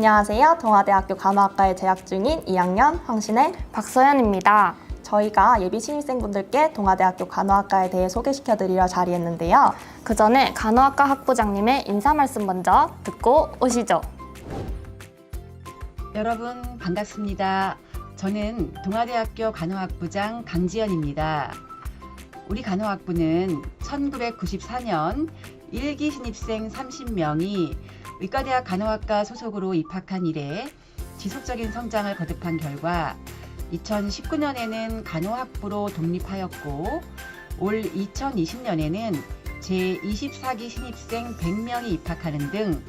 안녕하세요. 동아대학교 간호학과에 재학 중인 2학년 황신혜. 박서연입니다. 저희가 예비 신입생분들께 동아대학교 간호학과에 대해 소개시켜 드리려 자리했는데요. 그 전에 간호학과 학부장님의 인사 말씀 먼저 듣고 오시죠. 여러분 반갑습니다. 저는 동아대학교 간호학부장 강지연입니다. 우리 간호학부는 1994년 일기 신입생 30명이 의과대학 간호학과 소속으로 입학한 이래 지속적인 성장을 거듭한 결과 2019년에는 간호학부로 독립하였고 올 2020년에는 제24기 신입생 100명이 입학하는 등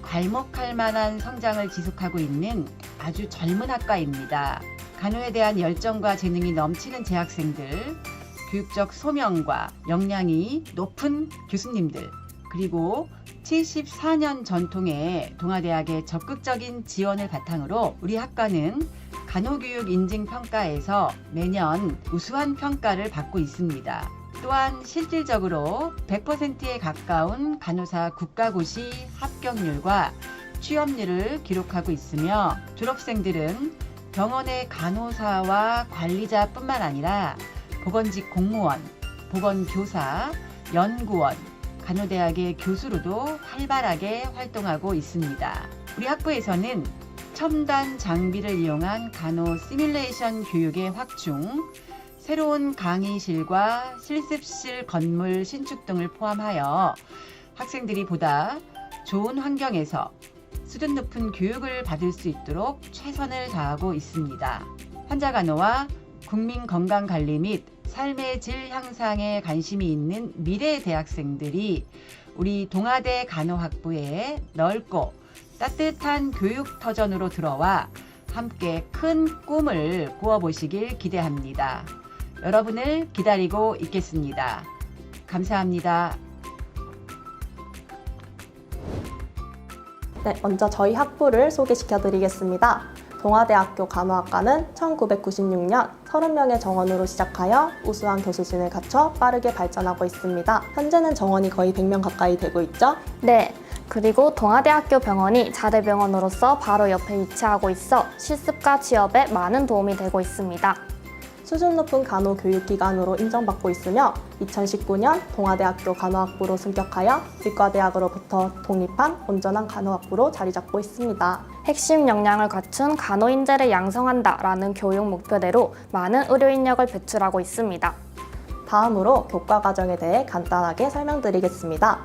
괄목할 만한 성장을 지속하고 있는 아주 젊은 학과입니다. 간호에 대한 열정과 재능이 넘치는 재학생들, 교육적 소명과 역량이 높은 교수님들, 그리고 74년 전통의 동아대학의 적극적인 지원을 바탕으로 우리 학과는 간호교육 인증 평가에서 매년 우수한 평가를 받고 있습니다. 또한 실질적으로 100%에 가까운 간호사 국가고시 합격률과 취업률을 기록하고 있으며 졸업생들은 병원의 간호사와 관리자뿐만 아니라 보건직 공무원, 보건교사, 연구원, 간호대학의 교수로도 활발하게 활동하고 있습니다. 우리 학부에서는 첨단 장비를 이용한 간호 시뮬레이션 교육의 확충, 새로운 강의실과 실습실 건물 신축 등을 포함하여 학생들이 보다 좋은 환경에서 수준 높은 교육을 받을 수 있도록 최선을 다하고 있습니다. 환자 간호와 국민 건강 관리 및 삶의 질 향상에 관심이 있는 미래 대학생들이 우리 동아대 간호학부에 넓고 따뜻한 교육 터전으로 들어와 함께 큰 꿈을 꾸어보시길 기대합니다. 여러분을 기다리고 있겠습니다. 감사합니다. 네, 먼저 저희 학부를 소개시켜 드리겠습니다. 동아대학교 간호학과는 1996년 30명의 정원으로 시작하여 우수한 교수진을 갖춰 빠르게 발전하고 있습니다. 현재는 정원이 거의 100명 가까이 되고 있죠. 네. 그리고 동아대학교 병원이 자대병원으로서 바로 옆에 위치하고 있어 실습과 취업에 많은 도움이 되고 있습니다. 수준 높은 간호 교육기관으로 인정받고 있으며 2019년 동아대학교 간호학부로 승격하여 의과대학으로부터 독립한 온전한 간호학부로 자리 잡고 있습니다. 핵심 역량을 갖춘 간호 인재를 양성한다라는 교육 목표대로 많은 의료 인력을 배출하고 있습니다. 다음으로 교과 과정에 대해 간단하게 설명드리겠습니다.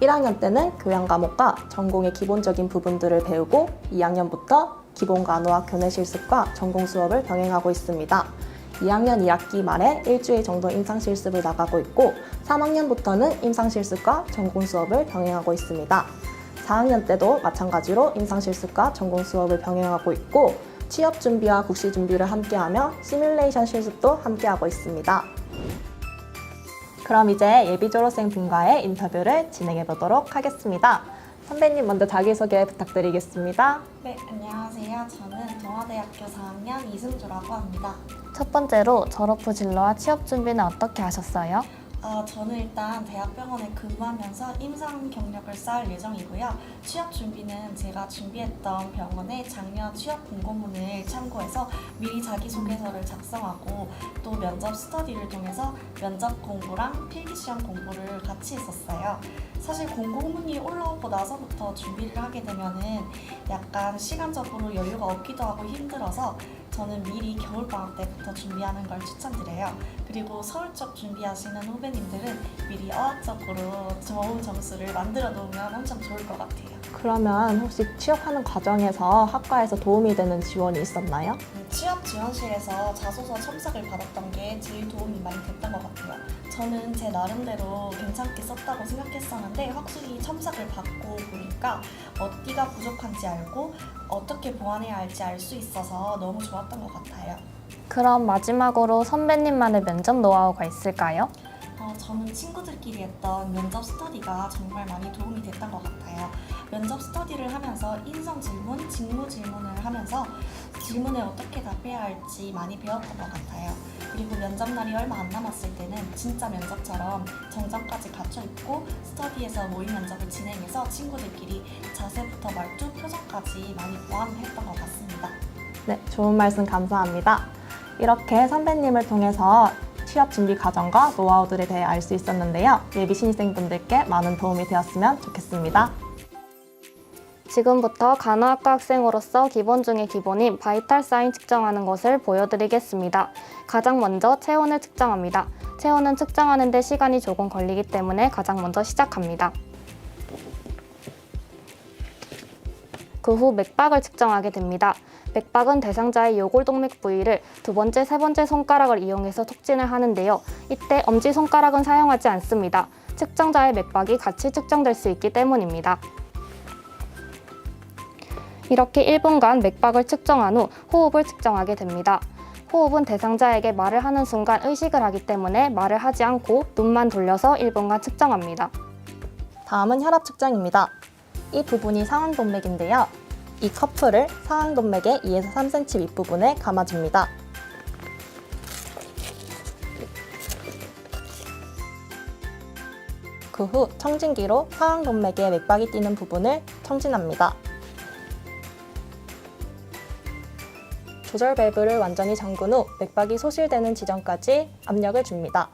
1학년 때는 교양 과목과 전공의 기본적인 부분들을 배우고 2학년부터 기본 간호학 교내 실습과 전공 수업을 병행하고 있습니다. 2학년 2학기 말에 일주일 정도 임상 실습을 나가고 있고 3학년부터는 임상 실습과 전공 수업을 병행하고 있습니다. 4학년 때도 마찬가지로 임상 실습과 전공 수업을 병행하고 있고 취업 준비와 국시 준비를 함께하며 시뮬레이션 실습도 함께하고 있습니다. 그럼 이제 예비 졸업생 분과의 인터뷰를 진행해 보도록 하겠습니다. 선배님 먼저 자기소개 부탁드리겠습니다. 네, 안녕하세요. 저는 동아대학교 4학년 이승주라고 합니다. 첫 번째로 졸업 후 진로와 취업 준비는 어떻게 하셨어요? 어, 저는 일단 대학병원에 근무하면서 임상 경력을 쌓을 예정이고요. 취업 준비는 제가 준비했던 병원의 작년 취업 공고문을 참고해서 미리 자기소개서를 작성하고 또 면접 스터디를 통해서 면접 공부랑 필기시험 공부를 같이 했었어요. 사실 공고문이 올라오고 나서부터 준비를 하게 되면은 약간 시간적으로 여유가 없기도 하고 힘들어서 저는 미리 겨울방학 때부터 준비하는 걸 추천드려요. 그리고 서울 쪽 준비하시는 후배님들은 미리 어학적으로 좋은 점수를 만들어 놓으면 엄청 좋을 것 같아요. 그러면 혹시 취업하는 과정에서 학과에서 도움이 되는 지원이 있었나요? 음, 취업 지원실에서 자소서 첨삭을 받았던 게 제일 도움이 많이 됐던 것 같아요. 저는 제 나름대로 괜찮게 썼다고 생각했었는데 확실히 첨삭을 받고 보니까 어디가 부족한지 알고 어떻게 보완해야 할지 알 수 있어서 너무 좋았던 것 같아요. 그럼 마지막으로 선배님만의 면접 노하우가 있을까요? 어, 저는 친구들끼리 했던 면접 스터디가 정말 많이 도움이 됐던 것 같아요. 면접 스터디를 하면서 인성 질문, 직무 질문을 하면서 질문에 어떻게 답해야 할지 많이 배웠던 것 같아요. 그리고 면접 날이 얼마 안 남았을 때는 진짜 면접처럼 정장까지 갖춰 입고 스터디에서 모의 면접을 진행해서 친구들끼리 자세부터 말투, 표정까지 많이 보완했던 것 같습니다. 네, 좋은 말씀 감사합니다. 이렇게 선배님을 통해서 취업 준비 과정과 노하우들에 대해 알 수 있었는데요. 예비 신입생분들께 많은 도움이 되었으면 좋겠습니다. 지금부터 간호학과 학생으로서 기본 중의 기본인 바이탈 사인 측정하는 것을 보여드리겠습니다. 가장 먼저 체온을 측정합니다. 체온은 측정하는데 시간이 조금 걸리기 때문에 가장 먼저 시작합니다. 그 후 맥박을 측정하게 됩니다. 맥박은 대상자의 요골동맥 부위를 두 번째, 세 번째 손가락을 이용해서 촉진을 하는데요. 이때 엄지손가락은 사용하지 않습니다. 측정자의 맥박이 같이 측정될 수 있기 때문입니다. 이렇게 1분간 맥박을 측정한 후 호흡을 측정하게 됩니다. 호흡은 대상자에게 말을 하는 순간 의식을 하기 때문에 말을 하지 않고 눈만 돌려서 1분간 측정합니다. 다음은 혈압 측정입니다. 이 부분이 상완동맥인데요. 이 커플을 상완동맥의 2에서 3cm 윗부분에 감아줍니다. 그 후 청진기로 상완동맥의 맥박이 뛰는 부분을 청진합니다. 조절 밸브를 완전히 잠근 후 맥박이 소실되는 지점까지 압력을 줍니다.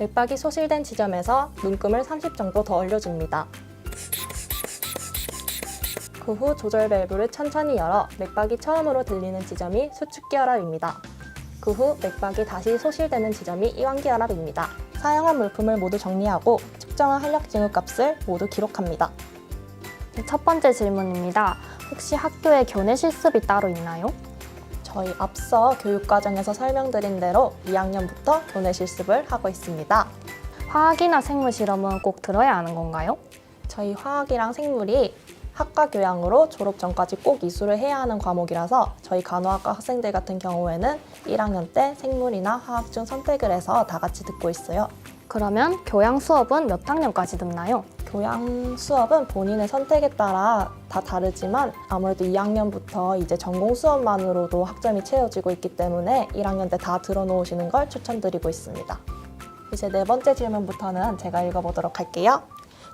맥박이 소실된 지점에서 눈금을 30 정도 더 올려줍니다. 그 후 조절 밸브를 천천히 열어 맥박이 처음으로 들리는 지점이 수축기 혈압입니다. 그 후 맥박이 다시 소실되는 지점이 이완기 혈압입니다. 사용한 물품을 모두 정리하고 측정한 활력 징후 값을 모두 기록합니다. 네, 첫 번째 질문입니다. 혹시 학교에 교내 실습이 따로 있나요? 저희 앞서 교육과정에서 설명드린 대로 2학년부터 교내 실습을 하고 있습니다. 화학이나 생물 실험은 꼭 들어야 하는 건가요? 저희 화학이랑 생물이 학과 교양으로 졸업 전까지 꼭 이수를 해야 하는 과목이라서 저희 간호학과 학생들 같은 경우에는 1학년 때 생물이나 화학 중 선택을 해서 다 같이 듣고 있어요. 그러면 교양 수업은 몇 학년까지 듣나요? 교양 수업은 본인의 선택에 따라 다 다르지만 아무래도 2학년부터 이제 전공 수업만으로도 학점이 채워지고 있기 때문에 1학년 때 다 들어놓으시는 걸 추천드리고 있습니다. 이제 네 번째 질문부터는 제가 읽어보도록 할게요.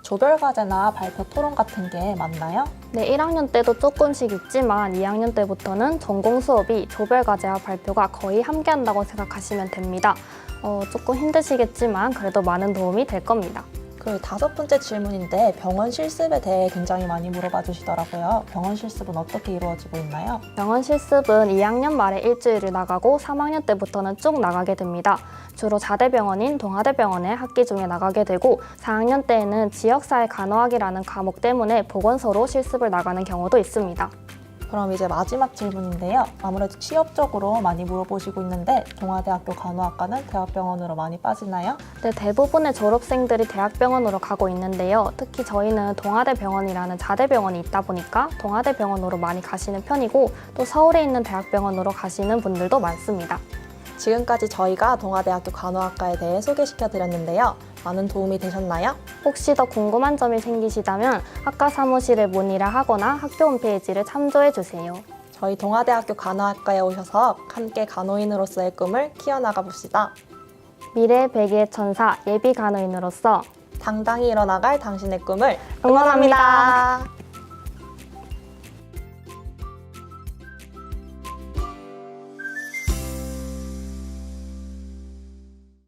조별 과제나 발표 토론 같은 게 맞나요? 네, 1학년 때도 조금씩 있지만 2학년 때부터는 전공 수업이 조별 과제와 발표가 거의 함께 한다고 생각하시면 됩니다. 어, 조금 힘드시겠지만 그래도 많은 도움이 될 겁니다. 그 다섯 번째 질문인데 병원 실습에 대해 굉장히 많이 물어봐 주시더라고요. 병원 실습은 어떻게 이루어지고 있나요? 병원 실습은 2학년 말에 일주일을 나가고 3학년 때부터는 쭉 나가게 됩니다. 주로 자대병원인 동아대병원에 학기 중에 나가게 되고 4학년 때에는 지역사회 간호학이라는 과목 때문에 보건소로 실습을 나가는 경우도 있습니다. 그럼 이제 마지막 질문인데요. 아무래도 취업적으로 많이 물어보시고 있는데 동아대학교 간호학과는 대학병원으로 많이 빠지나요? 네, 대부분의 졸업생들이 대학병원으로 가고 있는데요. 특히 저희는 동아대병원이라는 자대병원이 있다 보니까 동아대병원으로 많이 가시는 편이고 또 서울에 있는 대학병원으로 가시는 분들도 많습니다. 지금까지 저희가 동아대학교 간호학과에 대해 소개시켜 드렸는데요. 많은 도움이 되셨나요? 혹시 더 궁금한 점이 생기시다면 학과 사무실에 문의를 하거나 학교 홈페이지를 참조해 주세요. 저희 동아대학교 간호학과에 오셔서 함께 간호인으로서의 꿈을 키워나가 봅시다. 미래 백의 천사 예비 간호인으로서 당당히 일어나갈 당신의 꿈을 응원합니다. 응원합니다.